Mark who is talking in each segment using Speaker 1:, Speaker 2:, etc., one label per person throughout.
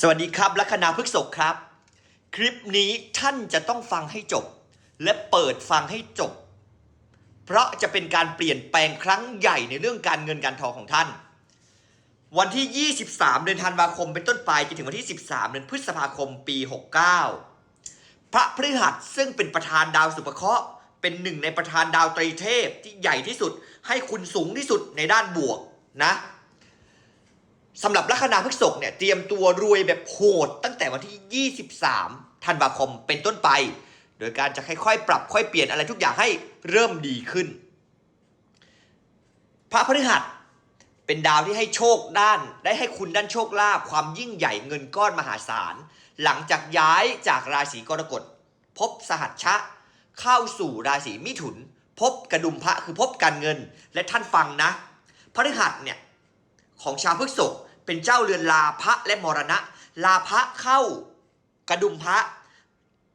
Speaker 1: สวัสดีครับลัคนาพฤกษกครับ คลิปนี้ท่านจะต้องฟังให้จบ และเปิดฟังให้จบ เพราะจะเป็นการเปลี่ยนแปลงครั้งใหญ่ในเรื่องการเงินการทองของท่าน วันที่ 23 เดือนธันวาคมเป็นต้นไปจนถึงวันที่ 13 เดือนพฤษภาคมปี 69 พระพฤหัสซึ่งเป็นประธานดาวสุภเคราะห์เป็นหนึ่งในประธานดาวตรีเทพที่ใหญ่ที่สุด ให้คุณสูงที่สุดในด้านบวกนะ สำหรับลัคนาพฤษภเนี่ยเตรียมตัวรวยแบบโหดตั้งแต่วันที่ 23 ธันวาคมเป็นต้นไป โดยการจะค่อยๆ ปรับค่อยเปลี่ยนอะไรทุกอย่างให้เริ่มดีขึ้น พระพฤหัสเป็นดาวที่ให้โชคด้าน ได้ให้คุณด้านโชคลาภความยิ่งใหญ่เงินก้อนมหาศาล หลังจากย้ายจากราศีกรกฎพบสหัชชะ เข้าสู่ราศีมิถุน พบกระดุมพระคือพบการเงินและท่านฟังนะพฤหัสเนี่ยของชาวพฤกษก เป็นเจ้าเรือนลาพระและมรณะ ลาพระเข้ากระดุมพระ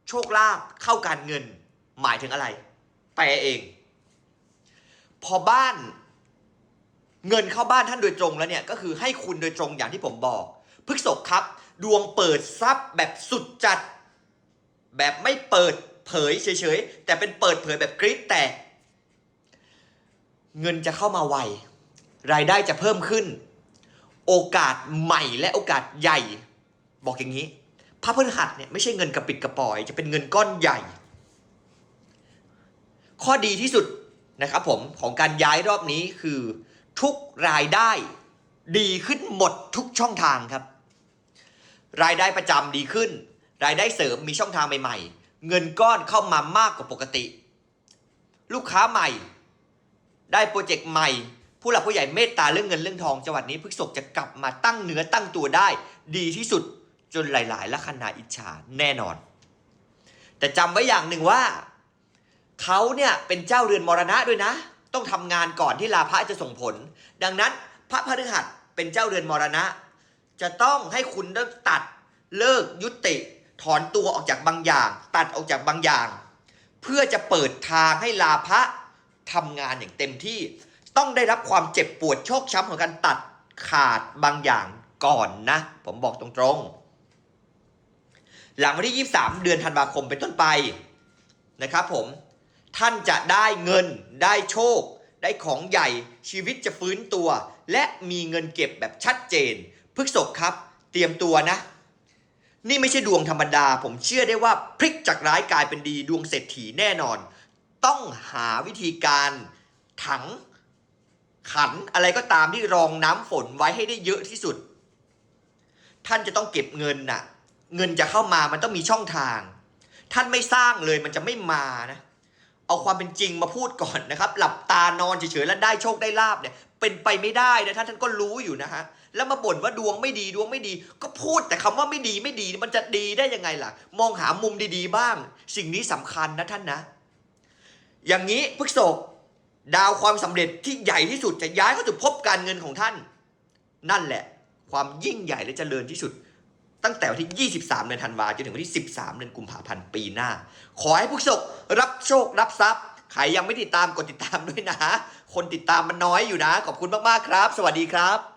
Speaker 1: โชคลาภเข้าการเงิน หมายถึงอะไรแปลเอง พอบ้านเงินเข้าบ้านท่านโดยตรงแล้วเนี่ยก็คือให้คุณโดยตรงอย่างที่ผมบอกพฤกษกครับ ดวงเปิดทรัพย์แบบสุดจัด แบบไม่เปิดเผยเฉยๆแต่เป็นเปิดเผยแบบกรี๊ดแตกเงินจะเข้ามาไวรายได้จะเพิ่มขึ้น โอกาสใหม่และโอกาสใหญ่ บอกอย่างนี้พระพฤหัสเนี่ยไม่ใช่เงินกระปิดกระปอย จะเป็นเงินก้อนใหญ่ ข้อดีที่สุดนะครับผมของการย้ายรอบนี้คือทุกรายได้ดีขึ้นหมดทุกช่องทางครับ รายได้ประจำดีขึ้น รายได้เสริมมีช่องทางใหม่ ๆ เงินก้อนเข้ามามากกว่าปกติ ลูกค้าใหม่ ได้โปรเจกต์ใหม่ ผู้หลักผู้ใหญ่เมตตาเรื่องเงินเรื่องทองจังหวัดนี้พฤกษกจะกลับมาตั้งเนื้อตั้งตัวได้ ดีที่สุดจนหลาย ๆ ลัคนาอิจฉาแน่นอน แต่จำไว้อย่างหนึ่งว่าเขาเนี่ยเป็นเจ้าเรือนมรณะด้วยนะ ต้องทำงานก่อนที่ลาพระจะส่งผล ดังนั้นพระพฤหัสเป็นเจ้าเรือนมรณะ จะต้องให้คุณเลิกตัดเลิกยุติ ถอนตัวออกจากบางอย่าง ตัดออกจากบางอย่าง เพื่อจะเปิดทางให้ลาพระทำงานอย่างเต็มที่ ต้องได้รับความเจ็บปวดโชคช้ำของการตัดขาดบางอย่างก่อนนะ ผมบอกตรงๆ หลังวันที่ 23 เดือนธันวาคมเป็นต้นไปนะครับผมท่านจะได้เงินได้โชค ได้ของใหญ่ชีวิตจะฟื้นตัว และมีเงินเก็บแบบชัดเจนพฤกษกครับ เตรียมตัวนะ นี่ไม่ใช่ดวงธรรมดา ผมเชื่อได้ว่าพลิกจากร้ายกลายเป็นดีดวงเศรษฐีแน่นอน ต้องหาวิธีการถัง ขันอะไรก็ตามที่รองน้ำฝนไว้ให้ได้เยอะที่สุด ท่านจะต้องเก็บเงินน่ะ เงินจะเข้ามามันต้องมีช่องทาง ท่านไม่สร้างเลยมันจะไม่มานะเอาความเป็นจริงมาพูดก่อนนะครับ หลับตานอนเฉยๆแล้วได้โชคได้ลาบเนี่ย เป็นไปไม่ได้นะท่านท่านก็รู้อยู่นะฮะแล้วมาบ่นว่าดวงไม่ดีดวงไม่ดี ก็พูดแต่คำว่าไม่ดีไม่ดีมันจะดีได้ยังไงล่ะ มองหามุมดีๆบ้าง สิ่งนี้สำคัญนะท่านนะ อย่างนี้พฤกษก ดาวความสำเร็จที่ใหญ่ที่สุดจะย้ายเข้าสู่พบการเงินของท่าน นั่นแหละ ความยิ่งใหญ่และเจริญที่สุด ตั้งแต่วันที่ 23 เดือนธันวาจนถึงวันที่ 13 เดือนกุมภาพันธ์ปีหน้า ขอให้ผู้ศกรับโชครับทรัพย์ใครยังไม่ติดตามกดติดตามด้วยนะ คนติดตามมันน้อยอยู่นะ ขอบคุณมากๆครับ สวัสดีครับ